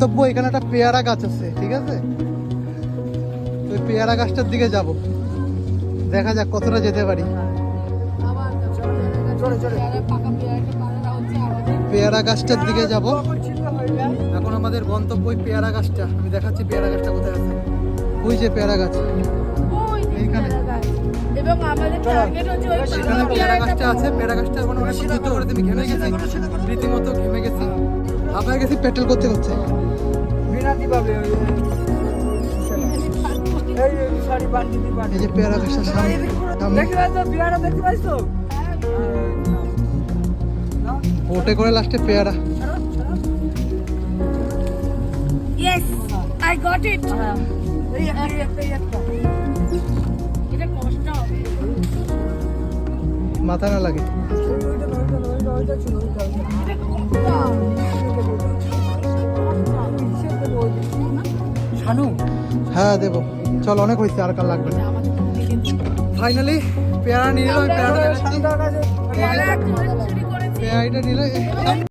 তব্বু এখানে একটা পেয়ারা গাছ আছে, ঠিক আছে? ওই পেয়ারা গাছটার দিকে যাব। দেখা যাক কতটা যেতে পারি। পেয়ারা গাছটার দিকে যাব। এখন আমাদের গন্তব্য ওই পেয়ারা গাছটা। আমি দেখাচ্ছি পেয়ারা গাছটা কোথায় আছে। ওই যে পেয়ারা গাছ। এইখানে। আমাদের টার্গেট হচ্ছে ওই পেয়ারা গাছটা আছে। পেয়ারা গাছটা এখন অনেক ঘেমে গেছি। রীতিমতো ঘেমে গেছি। হাঁপায় গেছি, পেট্রোল করতে ওই এই যে পেয়ারা গাছটা সামনে। দেখতে পাচ্ছ? দেখতে পাচ্ছ করে লাস্টে পেয়ারা। ইয়েস আই গট ইট এই একটা এই একটা এটা কষ্ট হবে। মাথা না লাগে। ওইটা ওইটা ওইটা ওইটা ছিল ওইটা। শানু হ্যাঁ দেবো। চল অনেক হয়েছে আর কাল লাগবে না। ফাইনালি পেয়ারা নিয়ে নিলাম পেয়ারাটা পেয়ারা এটা পেয়ারাটা নিলে